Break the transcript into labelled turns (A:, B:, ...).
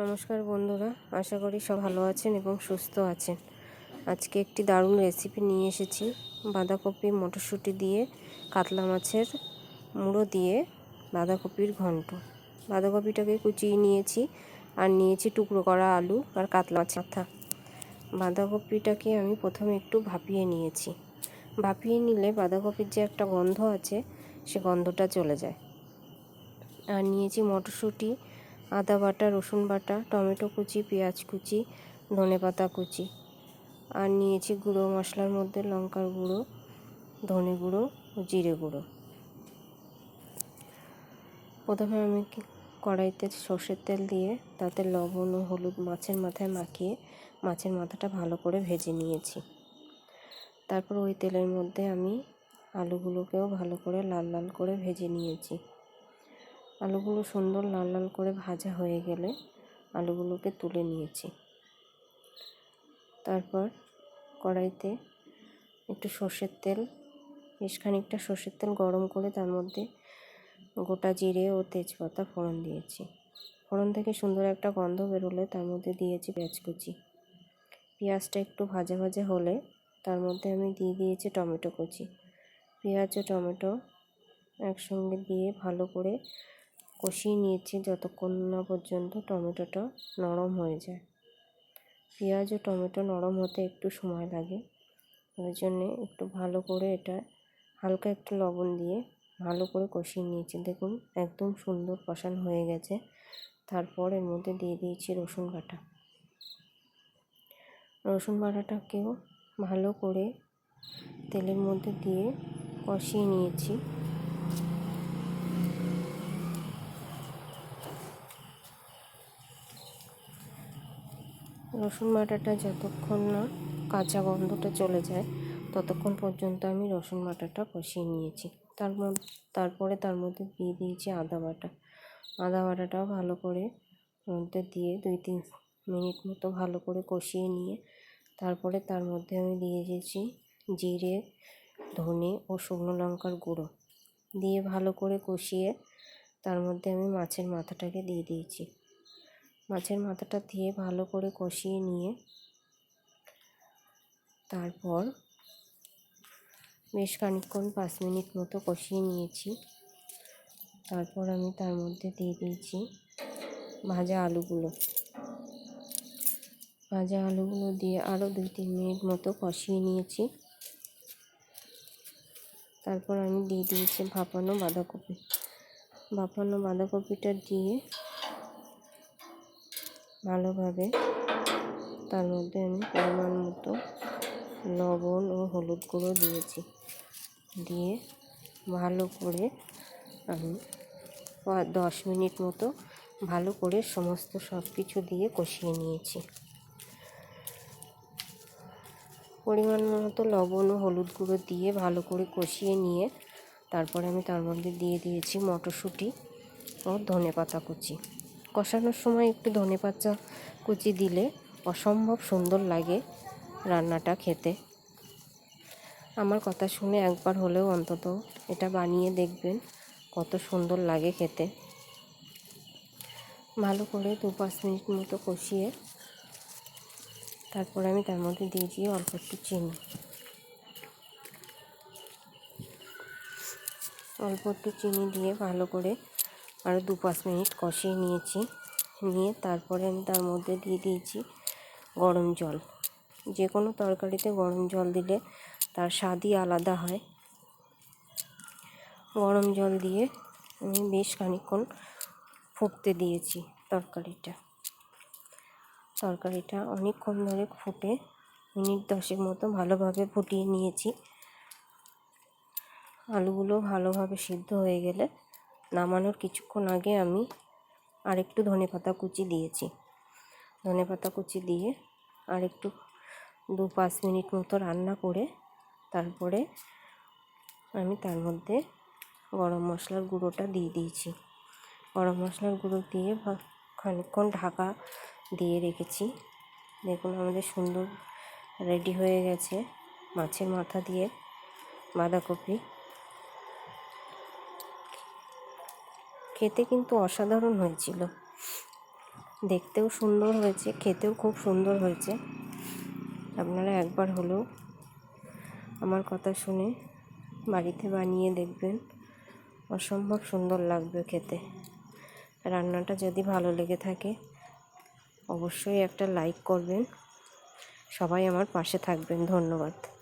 A: নমস্কার বন্ধুরা, আশা করি সব ভালো আছেন এবং সুস্থ আছেন। আজকে একটি দারুণ রেসিপি নিয়ে এসেছি। বাঁধাকপি মটরশুঁটি দিয়ে, কাতলা মাছের মুড়ো দিয়ে বাঁধাকপির ঘন্ট। বাঁধাকপিটাকে কুচিয়ে নিয়েছি আর নিয়েছি টুকরো করা আলু আর কাতলা মাছ মাথা বাঁধাকপিটাকে আমি প্রথমে একটু ভাপিয়ে নিয়েছি। ভাপিয়ে নিলে বাঁধাকপির যে একটা গন্ধ আছে, সে গন্ধটা চলে যায়। আর নিয়েছি মটরশুঁটি আদা বাটা, রসুন বাটা, টমেটো কুচি, পেঁয়াজ কুচি, ধনে পাতা কুচি। আর নিয়েছি গুঁড়ো মশলার মধ্যে লঙ্কার গুঁড়ো, ধনে গুঁড়ো ও জিরে গুঁড়ো। প্রথমে আমি কড়াইতে সর্ষের তেল দিয়ে তাতে লবণ ও হলুদ মাছের মাথায় মাখিয়ে মাছের মাথাটা ভালো করে ভেজে নিয়েছি। তারপর ওই তেলের মধ্যে আমি আলুগুলোকেও ভালো করে লাল লাল করে ভেজে নিয়েছি। আলুগুলো সুন্দর লাল লাল করে ভাজা হয়ে গেলে আলুগুলোকে তুলে নিয়েছি। তারপর কড়াইতে একটু সর্ষের তেল, বেশ খানিকটা সর্ষের তেল গরম করে তার মধ্যে গোটা জিরে ও তেজপাতা ফোড়ন দিয়েছি। ফোড়ন থেকে সুন্দর একটা গন্ধ বেরোলে তার মধ্যে দিয়েছি পেঁয়াজ কুচি। পেঁয়াজটা একটু ভাজা ভাজা হলে তার মধ্যে আমি দিয়ে দিয়েছি টমেটো কুচি। পেঁয়াজ ও টমেটো একসঙ্গে দিয়ে ভালো করে কষিয়ে নিয়েছি যতক্ষণ না পর্যন্ত টমেটোটা নরম হয়ে যায়। পেঁয়াজ ও টমেটো নরম হতে একটু সময় লাগে। ওই জন্যে একটু ভালো করে এটা হালকা একটু লবণ দিয়ে ভালো করে কষিয়ে নিয়েছি। দেখুন, একদম সুন্দর কষান হয়ে গেছে। তারপর এর মধ্যে দিয়ে দিয়েছি রসুন বাটা। রসুন বাটাটাকেও ভালো করে তেলের মধ্যে দিয়ে কষিয়ে নিয়েছি। রসুন বাটাটা যতক্ষণ না কাঁচা গন্ধটা চলে যায়, ততক্ষণ পর্যন্ত আমি রসুন বাটাটা কষিয়ে নিয়েছি। তার মধ্যে তারপরে তার মধ্যে দিয়ে দিয়েছি আদা বাটা। আদা বাটাটাও ভালো করে মধ্যে দিয়ে দুই তিন মিনিট মতো ভালো করে কষিয়ে নিয়ে, তারপরে তার মধ্যে আমি দিয়ে দিয়েছি জিরে, ধনে ও শুকনো লঙ্কার গুঁড়ো। দিয়ে ভালো করে কষিয়ে তার মধ্যে আমি মাছের মাথাটাকে দিয়ে দিয়েছি। মাছের মাথাটা দিয়ে ভালো করে কষিয়ে নিয়ে তারপর বেশ খানিকক্ষণ, পাঁচ মিনিট মতো কষিয়ে নিয়েছি। তারপর আমি তার মধ্যে দিয়ে দিয়েছি ভাজা আলুগুলো। ভাজা আলুগুলো দিয়ে আরও দুই তিন মিনিট মতো কষিয়ে নিয়েছি। তারপর আমি দিয়ে দিয়েছি ভাপানো বাঁধাকপি। ভাপানো বাঁধাকপিটা দিয়ে ভালোভাবে তার মধ্যে আমি পরিমাণ মতো লবণ ও হলুদ গুঁড়ো দিয়েছি। দিয়ে ভালো করে আমি দশ মিনিট মতো ভালো করে সমস্ত সব কিছু দিয়ে কষিয়ে নিয়েছি। পরিমাণ মতো লবণ ও হলুদ গুঁড়ো দিয়ে ভালো করে কষিয়ে নিয়ে তারপরে আমি তার মধ্যে দিয়ে দিয়েছি মটরশুঁটি ও ধনে পাতা কুচি। কষানোর সময় একটু ধনে পাতা কুচি দিলে অসম্ভব সুন্দর লাগে রান্নাটা খেতে। আমার কথা শুনে একবার হলেও অন্তত এটা বানিয়ে দেখবেন কত সুন্দর লাগে খেতে। ভালো করে দু পাঁচ মিনিট মতো কষিয়ে তারপরে আমি তার মধ্যে দিয়েছি অল্প একটু চিনি। অল্প একটু চিনি দিয়ে ভালো করে আরও দু পাঁচ মিনিট কষিয়ে নিয়েছি। নিয়ে তারপরে আমি তার মধ্যে দিয়ে দিয়েছি গরম জল। যে কোনো তরকারিতে গরম জল দিলে তার স্বাদই আলাদা হয়। গরম জল দিয়ে আমি বেশ খানিক্ষণ ফুটতে দিয়েছি তরকারিটা। তরকারিটা অনেকক্ষণ ধরে ফুটে মিনিট দশের মতো ভালোভাবে ফুটিয়ে নিয়েছি। আলুগুলো ভালোভাবে সিদ্ধ হয়ে গেলে নামানোর কিছুক্ষণ আগে আমি আরেকটু ধনে পাতা কুচি দিয়েছি। ধনে পাতা কুচি দিয়ে আর একটু দু পাঁচ মিনিট মতো রান্না করে তারপরে আমি তার মধ্যে গরম মশলার গুঁড়োটা দিয়ে দিয়েছি। গরম মশলার গুঁড়ো দিয়ে খানিকক্ষণ ঢাকা দিয়ে রেখেছি। দেখুন আমাদের সুন্দর রেডি হয়ে গেছে মাছের মাথা দিয়ে বাঁধাকপি। খেতে কিন্তু অসাধারণ হয়েছিল। দেখতেও সুন্দর হয়েছে, খেতেও খুব সুন্দর হয়েছে। আপনারা একবার হলেও আমার কথা শুনে বাড়িতে বানিয়ে দেখবেন, অসম্ভব সুন্দর লাগবে খেতে। রান্নাটা যদি ভালো লেগে থাকে, অবশ্যই একটা লাইক করবেন। সবাই আমার পাশে থাকবেন, ধন্যবাদ।